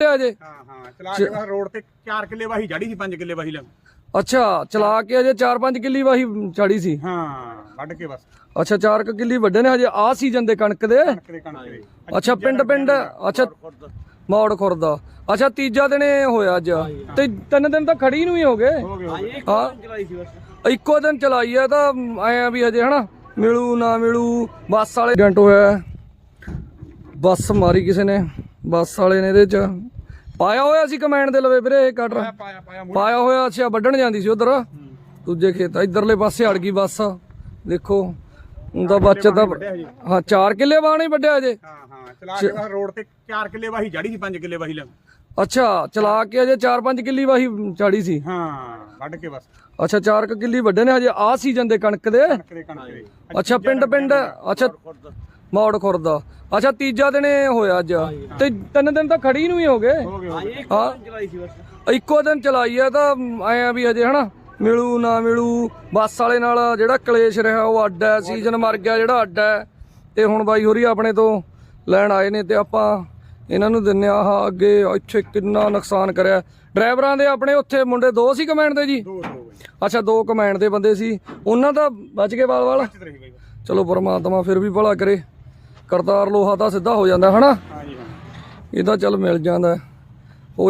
ਅਜੇ ਹਾਂ ਹਾਂ ਚਲਾ ਕੇ ਬਸ ਰੋਡ ਤੇ 4 ਕਿੱਲੇ ਵਾਹੀ ਜੜੀ ਸੀ 5 ਕਿੱਲੇ ਵਾਹੀ ਲੱਗ ਅੱਛਾ ਚਲਾ ਕੇ ਅਜੇ 4-5 ਕਿੱਲੀ ਵਾਹੀ ਚੜੀ ਸੀ? ਹਾਂ ਵੱਢ ਕੇ ਬਸ। ਅੱਛਾ 4 ਕਿੱਲੀ ਵੱਡੇ ਨੇ ਹਜੇ ਆ ਸੀਜ਼ਨ ਦੇ ਕਣਕ ਦੇ? ਕਣਕ ਦੇ ਕਣਕ ਦੇ। ਅੱਛਾ ਪਿੰਡ ਪਿੰਡ ਅੱਛਾ ਮੌੜ ਖੁਰਦਾ ਅੱਛਾ ਤੀਜਾ ਦਿਨ ਇਹ ਹੋਇਆ ਅੱਜ। ਤੇ ਤਿੰਨ ਦਿਨ ਤਾਂ ਖੜੀ ਨੂੰ ਹੀ ਹੋ ਗਏ? ਹੋ ਇੱਕੋ ਦਿਨ ਚਲਾਈ ਆ ਤਾਂ ਐ ਆ ਵੀ ਹਜੇ ਹਨਾ? ਮਿਲੂ ਨਾ ਮਿਲੂ ਬੱਸ ਵਾਲੇ ਐਕਸੀਡੈਂਟ ਹੋਇਆ। ਬੱਸ ਮਾਰੀ ਕਿਸੇ ਨੇ। ਬੱਸ ਵਾਲੇ ਨੇ ਇਹਦੇ ਚ। ਪਾਇਆ ਹੋਇਆ ਸੀ ਕਮੈਂਡ ਦੇ ਲਵੇ ਵੀਰੇ ਇਹ ਕਟਰ ਪਾਇਆ ਹੋਇਆ ਅੱਛਾ ਵੱਢਣ ਜਾਂਦੀ ਸੀ ਉਧਰ। ਦੂਜੇ ਖੇਤ ਇਧਰਲੇ ਪਾਸੇ ਅੜ ਗਈ ਬੱਸ। ਦੇਖੋ ਉਹਦਾ ਬੱਚਾ ਤਾਂ ਹਾਂ 4 ਕਿੱਲੇ ਬਾਣੇ ਵੱਡਿਆ ਅਜੇ ਹਾਂ ਹਾਂ ਚਲਾ ਕੇ ਰੋਡ ਤੇ 4 ਕਿੱਲੇ ਵਾਹੀ ਜੜੀ ਸੀ 5 ਕਿੱਲੇ ਵਾਹੀ ਲੱਗ ਅੱਛਾ ਚਲਾ ਕੇ ਅਜੇ 4-5 ਕਿੱਲੀ ਵਾਹੀ ਚਾੜੀ ਸੀ। ਹਾਂ ਵੱਢ ਕੇ ਬਸ। ਅੱਛਾ 4 ਕਿੱਲੀ ਵੱਡੇ ਨੇ ਹਜੇ ਆ ਸੀਜ਼ਨ ਦੇ ਕਣਕ ਦੇ। ਅੱਛਾ ਪਿੰਡ ਪਿੰਡ ਅੱਛਾ। ਮੌੜ ਖੁਰਦਾ ਅੱਛਾ ਤੀਜਾ ਦਿਨ ਇਹ ਹੋਇਆ ਅੱਜ। ਤੇ ਤਿੰਨ ਦਿਨ ਤਾਂ ਖੜੀ ਨੂੰ ਹੀ ਹੋ ਗਏ ਹੋ ਇੱਕੋ ਦਿਨ ਚਲਾਈ ਆ ਤਾਂ ਐ ਆ ਵੀ ਹਜੇ ਹਨਾ? ਮਿਲੂ ਨਾ ਮਿਲੂ ਬੱਸ ਵਾਲੇ ਨਾਲ ਜਿਹੜਾ ਕਲੇਸ਼ ਰਿਹਾ ਉਹ ਅੱਡ ਹੈ ਸੀਜ਼ਨ ਮਰ ਗਿਆ ਜਿਹੜਾ ਅੱਡ ਹੈ। ਤੇ ਹੁਣ ਬਾਈ ਹੋਰੀ ਆਪਣੇ ਤੋਂ ਲੈਣ ਆਏ ਨੇ ਤੇ ਆਪਾਂ ਇਹਨਾਂ ਨੂੰ ਦਿੰਨੇ ਆ ਆਹ ਅੱਗੇ ਇੱਥੇ ਕਿੰਨਾ ਨੁਕਸਾਨ ਕਰਿਆ। ਡਰਾਈਵਰਾਂ ਦੇ ਆਪਣੇ ਉੱਥੇ ਮੁੰਡੇ ਦੋ ਸੀ ਕਮੈਂਡ ਦੇ ਜੀ? ਦੋ ਦੋ ਬਈ ਅੱਛਾ ਦੋ ਕਮੈਂਡ ਦੇ ਬੰਦੇ ਸੀ। ਉਹਨਾਂ ਦਾ ਬਚ ਗਏ ਵਾਲ ਵਾਲ ਚਲੋ ਪਰਮਾਤਮਾ ਫਿਰ ਵੀ ਭਲਾ ਕਰੇ। ਕਰਤਾਰ ਲੋਹਾ ਤਾਂ ਸਿੱਧਾ ਹੋ ਜਾਂਦਾ ਹਨਾ? ਹਾਂ ਜੀ ਹਾਂ। ਇਹ ਤਾਂ ਚੱਲ ਮਿਲ ਜਾਂਦਾ। ਹੈ।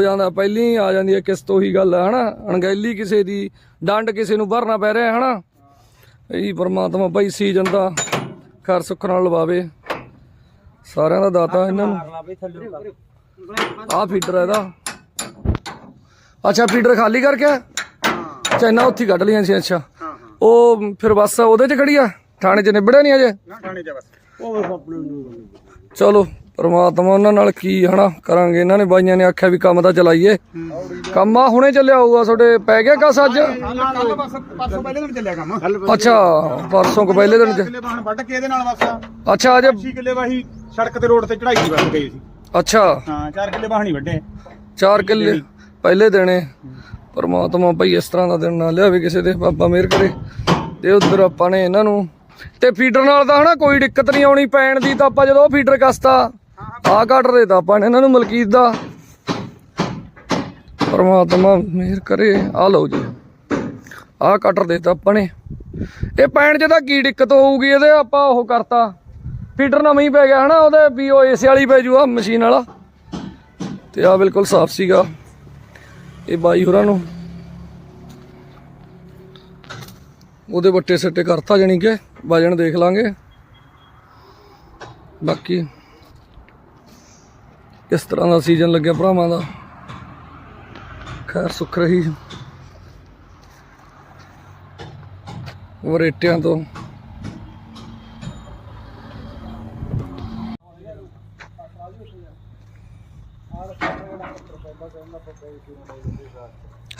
ਜਾਂਦਾ ਪਹਿਲੀ ਆ ਜਾਂਦੀ ਹੈ ਕਿਸ ਤੋਂ ਹੀ ਗੱਲ ਹੈ ਹਨਾ? ਅਣਗਹਿਲੀ ਕਿਸੇ ਦੀ ਡੰਡ ਕਿਸੇ ਨੂੰ ਭਰਨਾ ਪੈ ਰਿਹਾ ਹਨਾ? ਇਹ ਪਰਮਾਤਮਾ ਭਾਈ ਸੀਜ਼ਨ ਦਾ ਖੈਰ ਸੁੱਖ ਨਾਲ ਲਵਾਵੇ। ਸਾਰਿਆਂ ਦਾ ਦਾਤਾ ਇਹਨਾਂ ਨੂੰ। ਆਹ ਫੀਡਰ ਹੈ ਇਹਦਾ। ਅੱਛਾ ਫੀਡਰ ਖਾਲੀ ਕਰਕੇ ਇਹਨਾਂ ਉੱਥੇ ਕੱਢ ਲਈਆਂ ਸੀ ਅੱਛਾ। ਉਹ ਫਿਰ ਬਸ ਉਹਦੇ 'ਚ ਖੜੀ ਆ? ਥਾਣੇ 'ਚ ਨਿਬੜਿਆ ਨਹੀਂ ਅਜੇ? ਨਾ ਖਾਣੇ ਜਾ ਬਸ। ਚਲੋ ਪ੍ਰਮਾਤਮਾ ਉਹਨਾਂ ਨਾਲ ਕੀ ਹਨਾ ਕਰਾਂਗੇ। ਇਹਨਾਂ ਨੇ ਬਾਈਆਂ ਨੇ ਆਖਿਆ ਵੀ ਕੰਮ ਤਾਂ ਚਲਾਈਏ। ਕੰਮ ਆ ਹੁਣੇ ਚੱਲਿਆ ਹੋਊਗਾ ਤੁਹਾਡੇ ਪੈ ਗਿਆ ਕਸ ਅੱਜ? ਕੱਲ ਬਸ ਪਰਸੋਂ ਪਹਿਲੇ ਦਿਨ ਚੱਲਿਆ ਕੰਮ। ਅੱਛਾ ਪਰਸੋਂ ਕੋ ਪਹਿਲੇ ਦਿਨ ਚ। ਕਿੱਲੇ ਬਾਹਣ ਵੱਢ ਕੇ ਇਹਦੇ ਨਾਲ ਬਸ। ਅੱਛਾ ਅਜੇ 80 ਕਿੱਲੇ ਵਾਹੀ ਸੜਕ ਤੇ ਰੋਡ ਤੇ ਚੜਾਈ ਦੀ ਬਸ ਗਈ ਸੀ। ਅੱਛਾ। ਹਾਂ 4 ਕਿੱਲੇ ਬਾਹਣੀ ਵੱਡੇ 4 ਕਿੱਲੇ ਪਹਿਲੇ ਦਿਨੇ ਪਰਮਾਤਮਾ ਭਾਈ ਇਸ ਤਰ੍ਹਾਂ ਦਾ ਦਿਨ ਨਾ ਲਿਆਵੇ ਕਿਸੇ ਦੇ ਬਾਬਾ ਮਿਹਰ ਕਰੇ। ਤੇ ਉਧਰ ਆਪਾਂ ਨੇ ਇਹਨਾਂ ਨੂੰ ਤੇ ਫੀਡਰ ਨਾਲ ਤਾਂ ਹਨਾ ਕੋਈ ਦਿੱਕਤ ਨਹੀਂ ਆਉਣੀ ਪੈਣ ਦੀ, ਤਾਂ ਆਪਾਂ ਜਦੋਂ ਉਹ ਫੀਡਰ ਕਸਤਾ ਆ ਕੱਟ ਦੇ ਆਪਾਂ ਨੇ ਇਹਨਾਂ ਨੂੰ ਮਲਕੀਤ ਦਾ। ਪਰਮਾਤਮਾ ਮਿਹਰ ਕਰੇ ਆ ਲਓ ਜੀ। ਆ ਕਟਰ ਦੇਤਾ ਆਪਾਂ ਨੇ। ਇਹ ਪੈਣ ਚ ਤਾਂ ਕੀ ਦਿੱਕਤ ਹੋਊਗੀ, ਇਹਦੇ ਆਪਾਂ ਉਹ ਕਰਤਾ। ਫੀਡਰ ਨਵੀਂ ਪੈ ਗਿਆ ਹਨਾ, ਉਹਦੇ ਵੀ ਉਹ ਏਸੇ ਵਾਲੀ ਪੈ ਜੂ ਮਸ਼ੀਨ ਵਾਲਾ। ਤੇ ਆ ਬਿਲਕੁਲ ਸਾਫ਼ ਸੀਗਾ। ਇਹ ਬਾਈ ਹੋਰਾਂ ਨੂੰ ਉਹਦੇ ਵੱਟੇ ਸੱਟੇ ਕਰਤਾ ਜਾਣੀ ਕਿ, ਵਜਨ ਦੇਖ ਲਾਂਗੇ। ਬਾਕੀ ਕਿਸ ਤਰ੍ਹਾਂ ਦਾ ਸੀਜ਼ਨ ਲੱਗਿਆ ਭਰਾਵਾਂ ਦਾ। ਖੈਰ, ਸੁੱਖ ਰਹੀ। ਵਰੇਟਿਆਂ ਤੋਂ।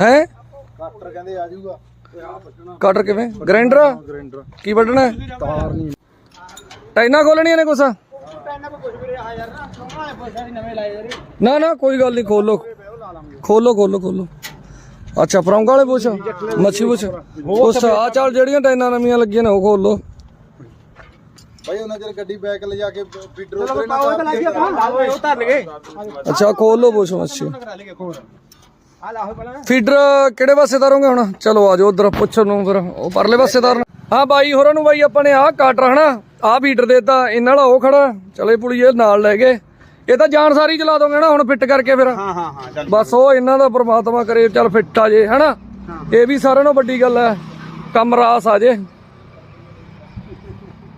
ਹੈ? ਡਾਕਟਰ ਕਹਿੰਦੇ ਆ ਜਾਊਗਾ। ਕਟਰ ਕਿਵੇਂ? ਗ੍ਰਾਈਂਡਰ ਗ੍ਰੈਂਡਰ ਕੀ ਵੱਢਣਾ? ਹੈ? ਤਾਰ ਨਹੀਂ। ਟਾਈਨਾਂ ਖੋਲਣੀਆਂ ਨੇ ਕੁਛ? ਨਾ ਨਾ ਕੋਈ ਗੱਲ ਨਹੀਂ ਖੋਲੋ। ਖੋਲੋ ਖੋਲੋ ਖੋਲੋ। ਅੱਛਾ ਪਰੌਂਗਾ ਵਾਲੇ ਪੁੱਛ। ਮੱਛੀ ਪੁੱਛ। ਪੁੱਛ ਆ ਚੱਲ ਜਿਹੜੀਆਂ ਟਾਈਨਾਂ ਨਵੀਆਂ ਲੱਗੀਆਂ ਨੇ ਉਹ ਖੋਲੋ। ਭਾਈ ਉਹਨਾਂ ਚਿਰ ਗੱਡੀ ਬੈਕ ਲੈ ਜਾ ਕੇ ਫੀਡਰ ਉੱਤੇ ਨਾ ਉਹ ਧਰ ਲਗੇ ਅੱਛਾ ਖੋਲੋ ਪੁੱਛ ਮੱਛੀ। ਫੀਡਰ ਕਿਹੜੇ ਪਾਸੇ ਤਾਰੋਗੇ ਹੁਣ? ਚਲੋ ਆ ਜਾਓ ਉਧਰ ਪੁੱਛੋ ਨੂੰ ਫਿਰ ਉਹ ਪਰਲੇ ਪਾਸੇ ਤਾਰਨ। ਹਾਂ ਬਾਈ ਹੋਰਾਂ ਨੂੰ ਬਾਈ ਆਪਾਂ ਨੇ ਆਹ ਕਾਟਰ ਹਨਾ ਆਹ ਫੀਡਰ ਦੇਤਾ। ਇਹਨਾਂ ਵਾਲਾ ਉਹ ਖੜਾ। ਚਲੇ ਪੁਲੀਏ ਨਾਲ ਲੈ ਗਏ। ਇਹ ਤਾਂ ਜਾਨ ਸਾਰੀ ਚਲਾ ਦੋਗੇ ਨਾ ਹੁਣ ਫਿੱਟ ਕਰਕੇ ਫਿਰ? ਹਾਂ ਹਾਂ ਹਾਂ ਬਸ ਉਹ ਇਹਨਾਂ ਦਾ ਪ੍ਰਮਾਤਮਾ ਕਰੇ ਚੱਲ ਫਿੱਟ ਆ ਜੇ ਹਨਾ? ਇਹ ਵੀ ਸਾਰਿਆਂ ਨਾਲੋਂ ਵੱਡੀ ਗੱਲ ਹੈ ਕੰਮ ਰਾਸ ਆ ਜੇ।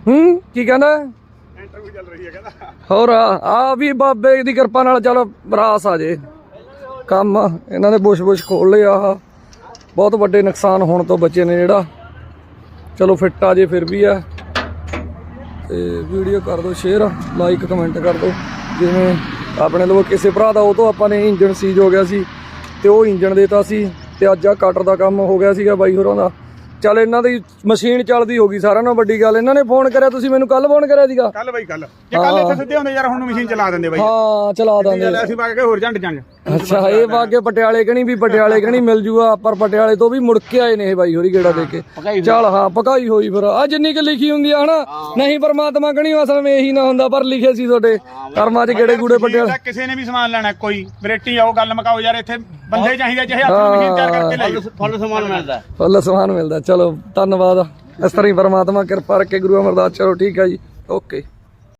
ਹੂੰ ਕੀ ਕਹਿੰਦਾ? ਇੰਟਰਵਿਊ ਚੱਲ ਰਹੀ ਹੈ ਕਹਿੰਦਾ। ਹੋਰ ਆ ਵੀ ਬਾਬੇ ਦੀ ਕਿਰਪਾ ਨਾਲ ਚੱਲ ਰਾਸ ਆ ਜੇ। ਕੰਮ ਇਹਨਾਂ ਦੇ ਬੁਸ਼ ਬੁਸ਼ ਖੋਲ ਲਏ ਆਹ ਬਹੁਤ ਵੱਡੇ ਨੁਕਸਾਨ ਹੋਣ ਤੋਂ ਬਚੇ ਨੇ ਜਿਹੜਾ। ਚਲੋ ਫਿੱਟ ਆ ਜੇ ਫਿਰ ਵੀ ਆ। ਤੇ ਵੀਡੀਓ ਕਰ ਦਿਓ ਸ਼ੇਅਰ ਲਾਈਕ ਕਮੈਂਟ ਕਰ ਦਿਓ। ਜਿਵੇਂ ਆਪਣੇ ਲੋਕ ਕਿਸੇ ਭਰਾ ਦਾ ਉਹ ਤੋਂ ਆਪਾਂ ਨੇ ਇੰਜਨ ਸੀਜ ਹੋ ਗਿਆ ਸੀ ਤੇ ਉਹ ਇੰਜਨ ਦੇਤਾ ਸੀ ਤੇ ਅੱਜ ਆ ਕਟਰ ਦਾ ਕੰਮ ਹੋ ਗਿਆ ਸੀਗਾ ਬਾਈ ਹੋਰਾਂ ਦਾ। ਚੱਲ ਇਹਨਾਂ ਦੀ ਮਸ਼ੀਨ ਚੱਲਦੀ ਹੋਗੀ ਸਾਰਿਆਂ ਨਾਲੋਂ ਵੱਡੀ ਗੱਲ। ਇਹਨਾਂ ਨੇ ਫੋਨ ਕਰਿਆ ਤੁਸੀਂ ਮੈਨੂੰ ਕੱਲ ਫੋਨ ਕਰਿਆ ਸੀਗਾ। ਕੱਲ ਬਾਈ ਕੱਲ ਜੇ ਕੱਲ ਇੱਥੇ ਸਿੱਧੇ ਹੁੰਦੇ ਯਾਰ ਹੁਣ ਮਸ਼ੀਨ ਚਲਾ ਦਿੰਦੇ ਬਾਈ। ਹਾਂ ਚਲਾ ਗੱਲ ਅਸੀਂ ਬਾਗ ਕੇ ਹੋਰ ਜੰਡ ਜੰਗ ਅੱਛਾ ਇਹ ਵਾਗੇ ਪਟਿਆਲੇ ਕਣੀ ਵੀ ਪਟਿਆਲੇ ਕਣੀ ਮਿਲ ਜੂਗਾ। ਪਰ ਪਟਿਆਲੇ ਤੋਂ ਵੀ ਮੁੜ ਕੇ ਆਏ ਨੇ ਇਹ ਬਾਈ ਹੋਰੀ ਗੇੜਾ ਦੇ ਕੇ। ਚੱਲ ਹਾਂ ਪਕਾਈ ਹੋਈ ਫਿਰ। ਆ ਜਿੰਨੀ ਕਿ ਲਿਖੀ ਹੁੰਦੀ ਆ ਹਨਾ ਨਹੀਂ ਪਰਮਾਤਮਾ ਕਣੀ ਅਸਲ ਵਿੱਚ ਇਹੀ ਨਾ ਹੁੰਦਾ ਪਰ ਲਿਖੇ ਸੀ ਤੁਹਾਡੇ। ਕਰਮਾਂ 'ਚ ਗੇੜੇ ਗੂੜੇ ਪਟਿਆਲੇ ਕਿਸੇ ਨੇ ਵੀ ਸਮਾਨ ਲੈਣਾ ਕੋਈ ਵੈਰਾਈਟੀ ਆਓ ਗੱਲ ਮਕਾਓ ਯਾਰ ਇੱਥੇ ਬੰਦੇ ਚਾਹੀਦੇ ਜਿਹੇ ਹੱਥ ਨੂੰ ਮਸ਼ੀਨ ਤਿਆਰ ਕਰਕੇ ਲੈ ਫੁੱਲ ਸਮਾਨ ਮਿਲਦਾ। ਫੁੱਲ ਸਮਾਨ ਮਿਲਦਾ। ਚਲੋ ਧੰਨਵਾਦ। ਇਸ ਤਰ੍ਹਾਂ ਹੀ ਪਰਮਾਤਮਾ ਕਿਰਪਾ ਰੱਖੇ ਗੁਰੂ ਅਮਰਦਾਸ। ਚਲੋ ਠੀਕ ਆ ਜੀ। ਓਕੇ।